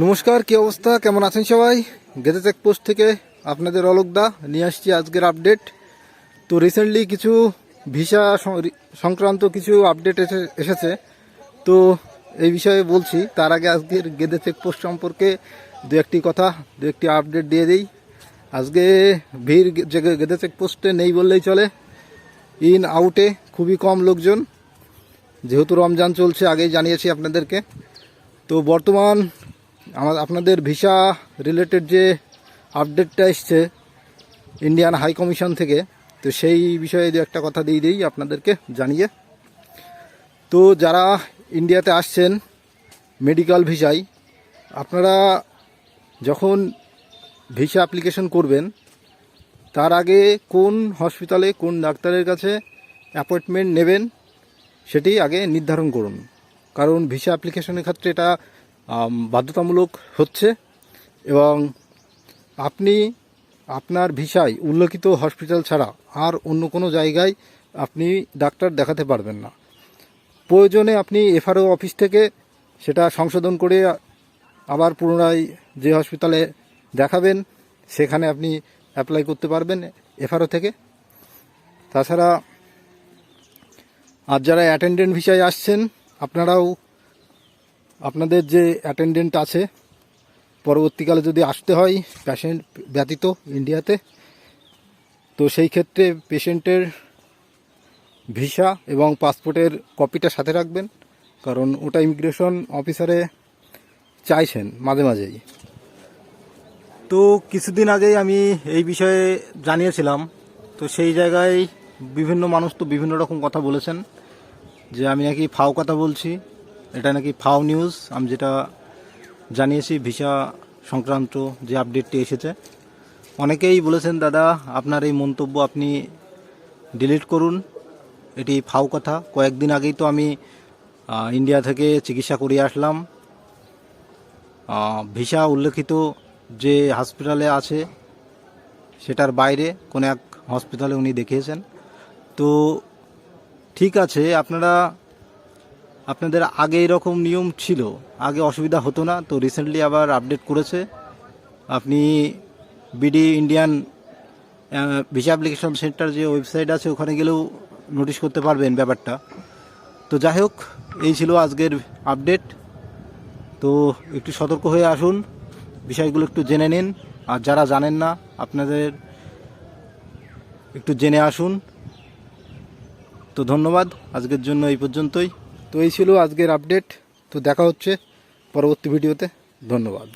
নমস্কার, কি অবস্থা? কেমন আছেন সবাই? গেদে চেক পোস্ট থেকে আপনাদের অলোকদা নিয়ে আসছি আজকের আপডেট। তো রিসেন্টলি কিছু ভিসা সংক্রান্ত কিছু আপডেট এসে- এসেছে। তো এই বিষয়ে বলছি, তার আগে আজকের গেদে চেক পোস্ট সম্পর্কে দু একটি কথা, দু একটি আপডেট দিয়ে দিই। আজকে ভিড় যে গেদে চেক পোস্টে নেই বললেই চলে। ইন, আউটে খুবই কম লোকজন। যেহেতু রমজান চলছে, আগেই জানিয়েছি আপনাদেরকে। তো বর্তমান আমার আপনাদের ভিসা রিলেটেড যে আপডেটটা এসছে ইন্ডিয়ান হাই কমিশন থেকে, তো সেই বিষয়ে দু একটা কথা দিয়ে দিই আপনাদেরকে জানিয়ে। তো যারা ইন্ডিয়াতে আসছেন মেডিকেল ভিসায় আপনারা যখন ভিসা অ্যাপ্লিকেশন করবেন, তার আগে কোন হসপিটালে কোন ডাক্তারের কাছে অ্যাপয়েন্টমেন্ট নেবেন, সেটি আগে নির্ধারণ করুন। কারণ ভিসা অ্যাপ্লিকেশনের ক্ষেত্রে এটা বাধ্যতামূলক হচ্ছে এবং আপনি আপনার ভিসায় উল্লেখিত হসপিটাল ছাড়া আর অন্য কোনো জায়গায় আপনি ডাক্তার দেখাতে পারবেন না। প্রয়োজনে আপনি এফআরও অফিস থেকে সেটা সংশোধন করে আবার পুনরায় যে হসপিটালে দেখাবেন, সেখানে আপনি অ্যাপ্লাই করতে পারবেন এফআরও থেকে। তাছাড়া আর যারা অ্যাটেন্ডেন্ট ভিসায় আসছেন, আপনারাও আপনাদের যে অ্যাটেন্ডেন্ট আছে, পরবর্তীকালে যদি আসতে হয় পেশেন্ট ব্যতীত ইন্ডিয়াতে তো সেই ক্ষেত্রে পেশেন্টের ভিসা এবং পাসপোর্টের কপিটা সাথে রাখবেন, কারণ ওটা ইমিগ্রেশন অফিসারে চাইছেন মাঝে মাঝেই। তো কিছুদিন আগেই আমি এই বিষয়ে জানিয়েছিলাম, তো সেই জায়গায় বিভিন্ন মানুষ তো বিভিন্ন রকম কথা বলেছেন, যে আমি নাকি ফাও কথা বলছি এটা নাকি ফাও নিউজ। আমি যেটা জানিয়েছি ভিসা সংক্রান্ত যে আপডেটটি এসেছে। অনেকেই বলেছেন, দাদা, আপনার এই মন্তব্য আপনি ডিলিট করুন। এটি ফাও কথা। কয়েকদিন আগেই তো আমি ইন্ডিয়া থেকে চিকিৎসা করিয়ে আসলাম। ভিসা উল্লেখিত যে হসপিটালে আছে, সেটার বাইরে কোনো এক হসপিটালে উনি দেখিয়েছেন। তো ঠিক আছে, আপনারা আপনাদের আগে এরকম নিয়ম ছিল, আগে অসুবিধা হতো না, তো রিসেন্টলি আবার আপডেট করেছে। আপনি BD Indian visa application centre যে ওয়েবসাইট আছে, ওখানে গেলেও নোটিশ করতে পারবেন ব্যাপারটা। তো যাই হোক, এই ছিল আজকের আপডেট তো একটু সতর্ক হয়ে আসুন, বিষয়গুলো একটু জেনে নিন। আর যারা জানেন না, আপনাদের একটু জেনে আসুন। তো ধন্যবাদ, আজকের জন্য এই পর্যন্তই। তো এই ছিল আজকের আপডেট তো দেখা হচ্ছে পরবর্তী ভিডিওতে ধন্যবাদ।